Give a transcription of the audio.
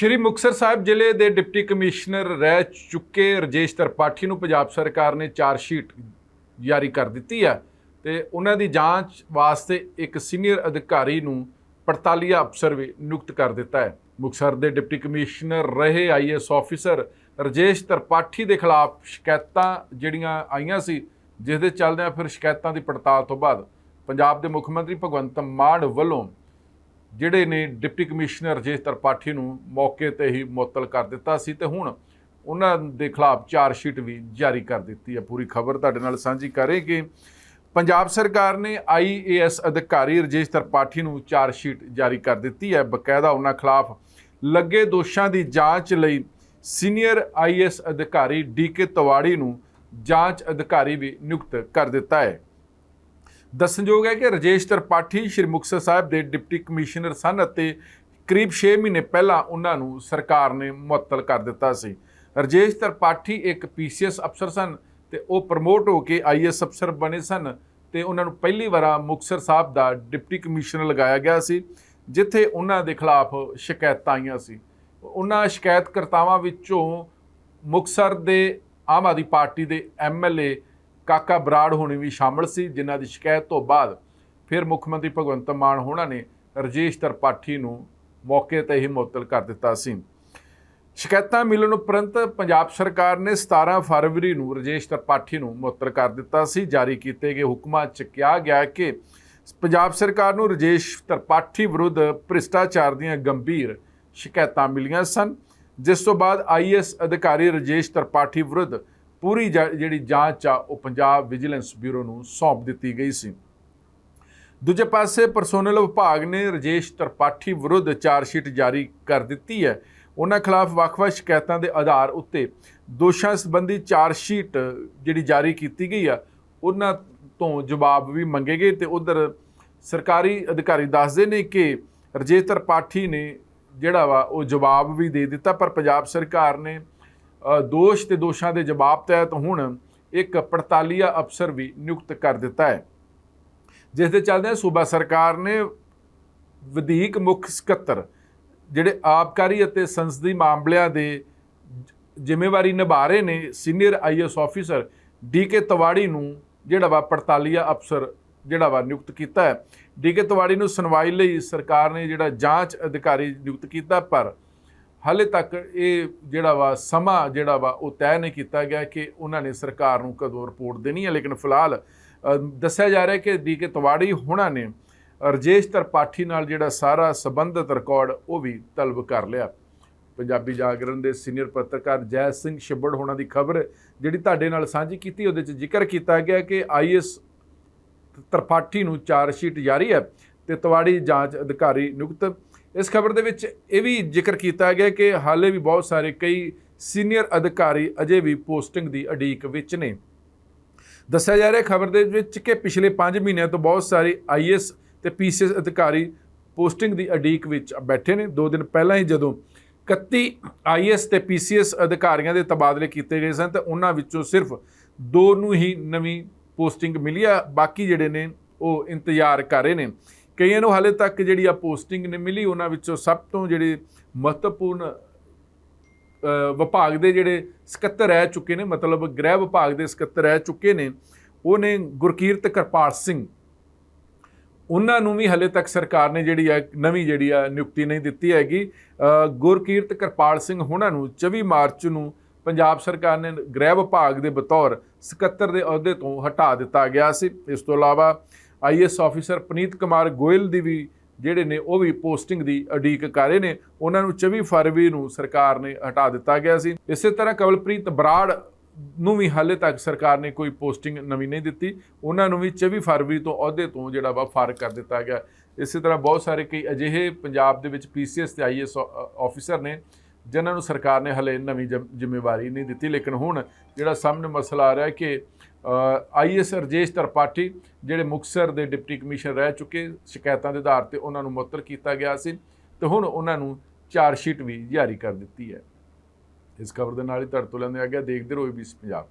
ਸ਼੍ਰੀ ਮੁਕਤਸਰ ਸਾਹਿਬ ਜ਼ਿਲ੍ਹੇ ਦੇ deputy commissioner ਰਹਿ ਚੁੱਕੇ ਰਜੇਸ਼ ਤਰਪਾਠੀ ਨੂੰ ਪੰਜਾਬ ਸਰਕਾਰ ਨੇ ਚਾਰਜ ਸ਼ੀਟ ਜਾਰੀ ਕਰ ਦਿੱਤੀ ਹੈ ਤੇ ਉਹਨਾਂ ਦੀ ਜਾਂਚ ਵਾਸਤੇ ਇੱਕ ਸੀਨੀਅਰ ਅਧਿਕਾਰੀ ਨੂੰ ਪੜਤਾਲੀਆ ਅਫਸਰ ਵੀ ਨਿਯੁਕਤ ਕਰ ਦਿੱਤਾ ਹੈ। ਮੁਕਤਸਰ ਦੇ ਡਿਪਟੀ ਕਮਿਸ਼ਨਰ ਰਹੇ ਆਈਐਸ ਆਫੀਸਰ ਰਜੇਸ਼ ਤਰਪਾਠੀ ਦੇ ਖਿਲਾਫ ਸ਼ਿਕਾਇਤਾਂ ਜਿਹੜੀਆਂ ਆਈਆਂ ਸੀ, ਜਿਸ ਦੇ ਚੱਲਦਿਆਂ ਫਿਰ ਸ਼ਿਕਾਇਤਾਂ ਦੀ ਪੜਤਾਲ ਤੋਂ ਬਾਅਦ ਪੰਜਾਬ ਦੇ ਮੁੱਖ ਮੰਤਰੀ ਭਗਵੰਤ ਮਾਨ ਵੱਲੋਂ ਜਿਹੜੇ ਨੇ ਡਿਪਟੀ ਕਮਿਸ਼ਨਰ ਰਜੇਸ਼ ਤਰਪਾਠੀ ਨੂੰ ਮੌਕੇ ਤੇ ਹੀ ਮੁਅੱਤਲ ਕਰ ਦਿੱਤਾ ਸੀ ਤੇ ਹੁਣ ਉਹਨਾਂ ਦੇ ਖਿਲਾਫ ਚਾਰਜ ਸ਼ੀਟ ਵੀ ਜਾਰੀ ਕਰ ਦਿੱਤੀ ਹੈ। ਪੂਰੀ ਖਬਰ ਤੁਹਾਡੇ ਨਾਲ ਸਾਂਝੀ ਕਰੇ ਕਿ ਪੰਜਾਬ ਸਰਕਾਰ ਨੇ ਆਈਏਐਸ ਅਧਿਕਾਰੀ ਰਜੇਸ਼ ਤਰਪਾਠੀ ਨੂੰ ਚਾਰਜ ਸ਼ੀਟ ਜਾਰੀ ਕਰ ਦਿੱਤੀ ਹੈ। ਬਕਾਇਦਾ ਉਹਨਾਂ ਖਿਲਾਫ ਲੱਗੇ ਦੋਸ਼ਾਂ ਦੀ ਜਾਂਚ ਲਈ ਸੀਨੀਅਰ ਆਈਏਐਸ ਅਧਿਕਾਰੀ ਡੀਕੇ ਤਵਾੜੀ ਨੂੰ ਜਾਂਚ ਅਧਿਕਾਰੀ ਵੀ ਨਿਯੁਕਤ ਕਰ ਦਿੱਤਾ ਹੈ। ਦੱਸਣਯੋਗ ਹੈ ਕਿ ਰਜੇਸ਼ ਤ੍ਰਿਪਾਠੀ ਸ਼੍ਰੀ ਮੁਕਤਸਰ ਸਾਹਿਬ ਦੇ ਡਿਪਟੀ ਕਮਿਸ਼ਨਰ ਸਨ ਅਤੇ ਕਰੀਬ 6 ਮਹੀਨੇ ਪਹਿਲਾਂ ਉਹਨਾਂ ਨੂੰ ਸਰਕਾਰ ਨੇ ਮੁਅੱਤਲ ਕਰ ਦਿੱਤਾ ਸੀ। ਰਜੇਸ਼ ਤ੍ਰਿਪਾਠੀ ਇੱਕ ਪੀਸੀਐਸ ਅਫਸਰ ਸਨ ਤੇ ਉਹ ਪ੍ਰਮੋਟ ਹੋ ਕੇ ਆਈਐਸ ਅਫਸਰ ਬਣੇ ਸਨ ਤੇ ਉਹਨਾਂ ਨੂੰ ਪਹਿਲੀ ਵਾਰ ਮੁਕਤਸਰ ਸਾਹਿਬ ਦਾ ਡਿਪਟੀ ਕਮਿਸ਼ਨਰ ਲਗਾਇਆ ਗਿਆ ਸੀ, ਜਿੱਥੇ ਉਹਨਾਂ ਦੇ ਖਿਲਾਫ ਸ਼ਿਕਾਇਤਾਂ ਆਈਆਂ ਸੀ। ਉਹਨਾਂ ਸ਼ਿਕਾਇਤਕਰਤਾਵਾਂ ਵਿੱਚੋਂ ਮੁਕਤਸਰ ਦੇ ਆਮ ਆਦਮੀ ਪਾਰਟੀ ਦੇ ਐਮਐਲਏ ਕਾਕਾ ਬਰਾੜ ਹੋਣੀ ਵੀ ਸ਼ਾਮਲ ਸੀ, ਜਿਨ੍ਹਾਂ ਦੀ ਸ਼ਿਕਾਇਤ ਤੋਂ ਬਾਅਦ ਫਿਰ ਮੁੱਖ ਮੰਤਰੀ ਭਗਵੰਤ ਮਾਨ ਹੋਣਾ ਨੇ ਰਜੇਸ਼ ਤਰਪਾਠੀ ਨੂੰ ਮੌਕੇ ਤੇ ਹੀ ਮੁਅੱਤਲ ਕਰ ਦਿੱਤਾ ਸੀ। ਸ਼ਿਕਾਇਤਾਂ ਮਿਲਣ ਉਪਰੰਤ ਪੰਜਾਬ ਸਰਕਾਰ ਨੇ 17 ਫਰਵਰੀ ਨੂੰ ਰਜੇਸ਼ ਤਰਪਾਠੀ ਨੂੰ ਮੁਅੱਤਲ ਕਰ ਦਿੱਤਾ ਸੀ। ਜਾਰੀ ਕੀਤੇ ਗਏ ਹੁਕਮਾਂ 'ਚ ਕਿਹਾ ਗਿਆ ਕਿ ਪੰਜਾਬ ਸਰਕਾਰ ਨੂੰ ਰਜੇਸ਼ ਤਰਪਾਠੀ ਵਿਰੁੱਧ ਭ੍ਰਿਸ਼ਟਾਚਾਰ ਦੀਆਂ ਗੰਭੀਰ ਸ਼ਿਕਾਇਤਾਂ ਮਿਲੀਆਂ ਸਨ, ਜਿਸ ਤੋਂ ਬਾਅਦ ਆਈਐਸ ਅਧਿਕਾਰੀ ਰਜੇਸ਼ ਤਰਪਾਠੀ ਵਿਰੁੱਧ ਪੂਰੀ ਜਾ- ਜਿਹੜੀ ਜਾਂਚ ਆ, ਉਹ ਪੰਜਾਬ ਵਿਜੀਲੈਂਸ ਬਿਊਰੋ ਨੂੰ ਸੌਂਪ ਦਿੱਤੀ ਗਈ ਸੀ। ਦੂਜੇ ਪਾਸੇ ਪਰਸੋਨਲ ਵਿਭਾਗ ਨੇ ਰਜੇਸ਼ ਤਰਪਾਠੀ ਵਿਰੁੱਧ ਚਾਰਜ ਸ਼ੀਟ ਜਾਰੀ ਕਰ ਦਿੱਤੀ ਹੈ। ਉਹਨਾਂ ਖਿਲਾਫ ਵੱਖ-ਵੱਖ ਸ਼ਿਕਾਇਤਾਂ ਦੇ ਆਧਾਰ ਉੱਤੇ ਦੋਸ਼ਾਂ ਸੰਬੰਧੀ ਚਾਰਜ ਸ਼ੀਟ ਜਿਹੜੀ ਜਾਰੀ ਕੀਤੀ ਗਈ ਆ, ਉਹਨਾਂ ਤੋਂ ਜਵਾਬ ਵੀ ਮੰਗੇ ਗਏ ਤੇ ਉਧਰ ਸਰਕਾਰੀ ਅਧਿਕਾਰੀ ਦੱਸਦੇ ਨੇ ਕਿ ਰਜੇਸ਼ ਤਰਪਾਠੀ ਨੇ ਜਿਹੜਾ ਵਾ, ਉਹ ਜਵਾਬ ਵੀ ਦੇ ਦਿੱਤਾ, ਪਰ ਪੰਜਾਬ ਸਰਕਾਰ ਨੇ ਦੋਸ਼ ਤੇ ਦੋਸ਼ਾਂ ਦੇ ਜਵਾਬ ਤਹਿਤ ਹੁਣ ਇੱਕ ਪੜਤਾਲੀਆ ਅਫਸਰ ਵੀ ਨਿਯੁਕਤ ਕਰ ਦਿੱਤਾ ਹੈ। ਜਿਸ ਦੇ ਚੱਲਦਿਆਂ ਸੂਬਾ ਸਰਕਾਰ ਨੇ ਵਧੀਕ ਮੁੱਖ ਸਕੱਤਰ ਜਿਹੜੇ ਆਬਕਾਰੀ ਅਤੇ ਸੰਸਦੀ ਮਾਮਲਿਆਂ ਦੇ ਜ਼ਿੰਮੇਵਾਰੀ ਨਿਭਾ ਰਹੇ ਨੇ, senior IAS officer DK Tiwari ਨੂੰ ਜਿਹੜਾ ਵਾ ਪੜਤਾਲੀਆ ਅਫਸਰ ਜਿਹੜਾ ਵਾ ਨਿਯੁਕਤ ਕੀਤਾ ਹੈ। ਡੀਕੇ ਤਵਾੜੀ ਨੂੰ ਸੁਣਵਾਈ ਲਈ ਸਰਕਾਰ ਨੇ ਜਿਹੜਾ ਜਾਂਚ ਅਧਿਕਾਰੀ ਨਿਯੁਕਤ ਕੀਤਾ, ਪਰ ਹਾਲੇ ਤੱਕ ਇਹ ਜਿਹੜਾ ਵਾ ਸਮਾਂ ਜਿਹੜਾ ਵਾ ਉਹ ਤੈਅ ਨਹੀਂ ਕੀਤਾ ਗਿਆ ਕਿ ਉਹਨਾਂ ਨੇ ਸਰਕਾਰ ਨੂੰ ਕਦੋਂ ਰਿਪੋਰਟ ਦੇਣੀ ਹੈ। ਲੇਕਿਨ ਫਿਲਹਾਲ ਦੱਸਿਆ ਜਾ ਰਿਹਾ ਕਿ ਡੀਕੇ ਤਵਾੜੀ ਹੁਣਾਂ ਨੇ, ਰਜੇਸ਼ ਤਰਪਾਠੀ ਨਾਲ ਜਿਹੜਾ ਸਾਰਾ ਸੰਬੰਧਿਤ ਰਿਕਾਰਡ ਉਹ ਵੀ ਤਲਬ ਕਰ ਲਿਆ। ਪੰਜਾਬੀ ਜਾਗਰਣ ਦੇ ਸੀਨੀਅਰ ਪੱਤਰਕਾਰ ਜੈ ਸਿੰਘ ਛਿੱਬੜ ਹੋਣਾ ਦੀ ਖਬਰ ਜਿਹੜੀ ਤੁਹਾਡੇ ਨਾਲ ਸਾਂਝੀ ਕੀਤੀ, ਉਹਦੇ 'ਚ ਜ਼ਿਕਰ ਕੀਤਾ ਗਿਆ ਕਿ ਆਈਐਸ ਤਰਪਾਠੀ ਨੂੰ ਚਾਰਜ ਸ਼ੀਟ ਜਾਰੀ ਹੈ ਤੇ ਤਵਾੜੀ ਜਾਂਚ ਅਧਿਕਾਰੀ ਨਿਯੁਕਤ ਇਸ ਖਬਰ ਦੇ ਵਿੱਚ ਇਹ ਵੀ ਜ਼ਿਕਰ ਕੀਤਾ ਗਿਆ ਕਿ ਹਾਲੇ ਵੀ ਬਹੁਤ ਸਾਰੇ ਕਈ ਸੀਨੀਅਰ ਅਧਿਕਾਰੀ ਅਜੇ ਵੀ ਪੋਸਟਿੰਗ ਦੀ ਅਡੀਕ ਵਿੱਚ ਨੇ। ਦੱਸਿਆ ਜਾ ਰਿਹਾ ਖਬਰ ਦੇ ਵਿੱਚ ਕਿ ਪਿਛਲੇ 5 ਮਹੀਨਿਆਂ ਤੋਂ ਬਹੁਤ ਸਾਰੇ ਆਈਐਸ ਤੇ ਪੀਸੀਐਸ ਅਧਿਕਾਰੀ ਪੋਸਟਿੰਗ ਦੀ ਅਡੀਕ ਵਿੱਚ ਬੈਠੇ ਨੇ। ਦੋ ਦਿਨ ਪਹਿਲਾਂ ਹੀ ਜਦੋਂ 31 ਆਈਐਸ ਤੇ ਪੀਸੀਐਸ ਅਧਿਕਾਰੀਆਂ ਦੇ ਤਬਾਦਲੇ ਕੀਤੇ ਗਏ ਸਨ, ਤਾਂ ਉਹਨਾਂ ਵਿੱਚੋਂ ਸਿਰਫ ਦੋ ਨੂੰ ਹੀ ਨਵੀਂ ਪੋਸਟਿੰਗ ਮਿਲੀ ਆ। ਬਾਕੀ ਜਿਹੜੇ ਨੇ ਉਹ ਇੰਤਜ਼ਾਰ ਕਰ ਰਹੇ ਨੇ। ਕਈਆਂ ਨੂੰ ਹਾਲੇ ਤੱਕ ਜਿਹੜੀ ਆ ਪੋਸਟਿੰਗ ਨੇ ਮਿਲੀ, ਉਹਨਾਂ ਵਿੱਚੋਂ ਸਭ ਤੋਂ ਜਿਹੜੇ ਮਹੱਤਵਪੂਰਨ ਵਿਭਾਗ ਦੇ ਜਿਹੜੇ ਸਕੱਤਰ ਰਹਿ ਚੁੱਕੇ ਨੇ, ਮਤਲਬ ਗ੍ਰਹਿ ਵਿਭਾਗ ਦੇ ਸਕੱਤਰ ਰਹਿ ਚੁੱਕੇ ਨੇ, ਉਹ ਨੇ ਗੁਰਕੀਰਤ ਕਿਰਪਾਲ ਸਿੰਘ। ਉਹਨਾਂ ਨੂੰ ਵੀ ਹਲੇ ਤੱਕ ਸਰਕਾਰ ਨੇ ਜਿਹੜੀ ਆ, ਨਵੀਂ ਜਿਹੜੀ ਆ, ਨਿਯੁਕਤੀ ਨਹੀਂ ਦਿੱਤੀ ਹੈਗੀ। ਗੁਰਕੀਰਤ ਕਿਰਪਾਲ ਸਿੰਘ ਉਹਨਾਂ ਨੂੰ 24 ਮਾਰਚ ਨੂੰ ਪੰਜਾਬ ਸਰਕਾਰ ਨੇ ਗ੍ਰਹਿ ਵਿਭਾਗ ਦੇ ਬਤੌਰ ਸਕੱਤਰ ਦੇ ਅਹੁਦੇ ਤੋਂ ਹਟਾ ਦਿੱਤਾ ਗਿਆ ਸੀ। ਇਸ ਤੋਂ ਇਲਾਵਾ ਆਈਐਸ ਆਫੀਸਰ ਪਨੀਤ ਕੁਮਾਰ ਗੋਇਲ ਦੀ ਵੀ ਜਿਹੜੇ ਨੇ ਉਹ ਵੀ ਪੋਸਟਿੰਗ ਦੀ ਅਡੀਕ ਕਰ ਰਹੇ ਨੇ, ਉਹਨਾਂ ਨੂੰ 24 ਫਰਵਰੀ ਨੂੰ ਸਰਕਾਰ ਨੇ ਹਟਾ ਦਿੱਤਾ ਗਿਆ ਸੀ। ਇਸੇ ਤਰ੍ਹਾਂ ਕਵਲਪ੍ਰੀਤ ਬਰਾੜ ਨੂੰ ਵੀ ਹਾਲੇ ਤੱਕ ਸਰਕਾਰ ਨੇ ਕੋਈ ਪੋਸਟਿੰਗ ਨਵੀਂ ਨਹੀਂ ਦਿੱਤੀ। ਉਹਨਾਂ ਨੂੰ ਵੀ 24 ਫਰਵਰੀ ਤੋਂ ਅਹੁਦੇ ਤੋਂ ਜਿਹੜਾ ਵਾ ਫਾਰਗ ਕਰ ਦਿੱਤਾ ਗਿਆ। ਇਸੇ ਤਰ੍ਹਾਂ ਬਹੁਤ ਸਾਰੇ ਕਈ ਅਜਿਹੇ ਪੰਜਾਬ ਦੇ ਵਿੱਚ ਪੀਸੀਐਸ ਤੇ ਆਈਐਸ ਆਫੀਸਰ ਨੇ ਜਿਨ੍ਹਾਂ ਨੂੰ ਸਰਕਾਰ ਨੇ ਹਲੇ ਨਵੀਂ ਜ਼ਿੰਮ- ਜ਼ਿੰਮੇਵਾਰੀ ਨਹੀਂ ਦਿੱਤੀ, ਲੇਕਿਨ ਹੁਣ ਜਿਹੜਾ ਸਾਹਮਣੇ ਮਸਲਾ ਆ ਰਿਹਾ ਹੈ ਕਿ ਆਈਐਸ ਰਜੇਸ਼ ਤਰਪਾਠੀ ਜਿਹੜੇ ਮੁਕਤਸਰ ਦੇ ਡਿਪਟੀ ਕਮਿਸ਼ਨਰ ਰਹਿ ਚੁੱਕੇ, ਸ਼ਿਕਾਇਤਾਂ ਦੇ ਆਧਾਰ ਤੇ ਉਹਨਾਂ ਨੂੰ ਮੁਅੱਤਲ ਕੀਤਾ ਗਿਆ ਸੀ ਤੇ ਹੁਣ ਉਹਨਾਂ ਨੂੰ ਚਾਰਜ ਸ਼ੀਟ ਵੀ ਜਾਰੀ ਕਰ ਦਿੱਤੀ ਹੈ। ਇਸ ਖਬਰ ਦੇ ਨਾਲ ਹੀ ਤੁਹਾਡੇ ਤੋਂ ਲੈਂਦੇ ਆ ਗਿਆ, ਦੇਖਦੇ ਰਹੋ ਏਬੀਸੀ ਪੰਜਾਬ।